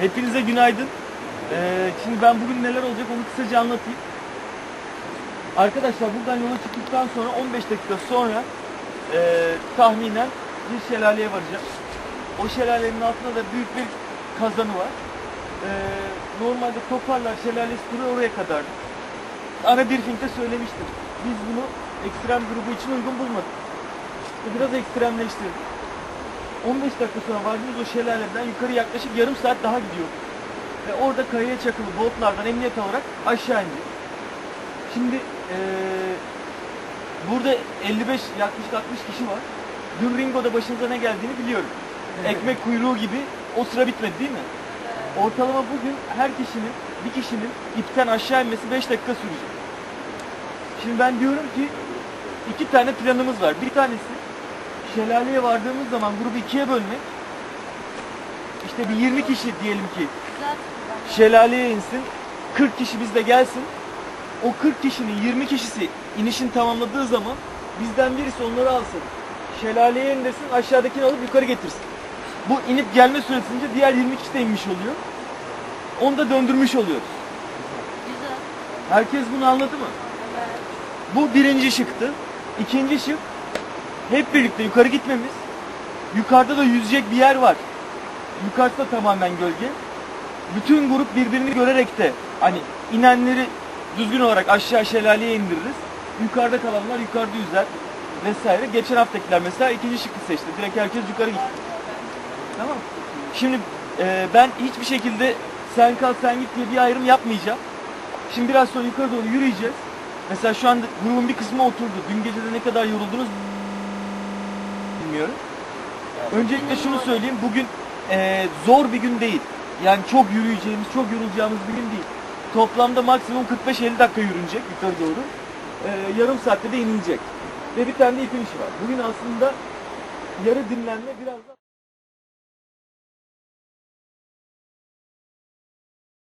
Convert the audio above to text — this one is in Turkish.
Hepinize günaydın. Ee, şimdi ben bugün neler olacak onu kısaca anlatayım. Arkadaşlar buradan yola çıktıktan sonra 15 dakika sonra e, tahminen bir şelaleye varacağız. O şelalenin altında da büyük bir kazanı var. E, normalde Toparlar Şelalesi turu oraya kadar. Ara bir filmde söylemiştim. Biz bunu ekstrem grubu için uygun bulmadık. Biraz ekstremleştirdik. 15 dakika sonra vardığımız o şelaleden yukarı yaklaşık yarım saat daha gidiyor. Ve orada kayaya çakılı botlardan emniyet alarak aşağı indik. Şimdi eee, burada 55 yaklaşık 60 kişi var. Dün Ringo'da başınıza ne geldiğini biliyorum. Ekmek kuyruğu gibi o sıra bitmedi değil mi? Ortalama bugün her kişinin, bir kişinin ipten aşağı inmesi 5 dakika sürecek. Şimdi ben diyorum ki iki tane planımız var. Bir tanesi şelaleye vardığımız zaman grubu ikiye bölmek. İşte bir 20 kişi diyelim ki şelaleye insin. 40 kişi bizde gelsin. O 40 kişinin 20 kişisi inişin tamamladığı zaman bizden birisi onları alsın. Şelaleye indirsin, aşağıdakini alıp yukarı getirsin. Bu inip gelme süresince diğer 20 kişi de inmiş oluyor. Onu da döndürmüş oluyoruz. Güzel. Herkes bunu anladı mı? Evet. Bu birinci şıktı. İkinci şık hep birlikte yukarı gitmemiz. Yukarıda da yüzecek bir yer var. Yukarısı tamamen gölge. Bütün grup birbirini görerek de hani inenleri düzgün olarak aşağı şelaleye indiririz. Yukarıda kalanlar yukarıda yüzer vesaire. Geçen haftakiler mesela ikinci şıkkı seçti. Direkt herkes yukarı gitti. Tamam. Şimdi e, ben hiçbir şekilde sen kal sen git diye bir ayrım yapmayacağım. Şimdi biraz sonra yukarı doğru yürüyeceğiz. Mesela şu anda grubun bir kısmı oturdu. Dün gece de ne kadar yoruldunuz bilmiyorum. Öncelikle şunu söyleyeyim. Bugün eee, zor bir gün değil. Yani çok yürüyeceğimiz, çok yorulacağımız bir gün değil. Toplamda maksimum 45-50 dakika yürünecek yukarı doğru. Eee, yarım saatte de inilecek. Ve bir tane de ipin işi var. Bugün aslında yarı dinlenme biraz da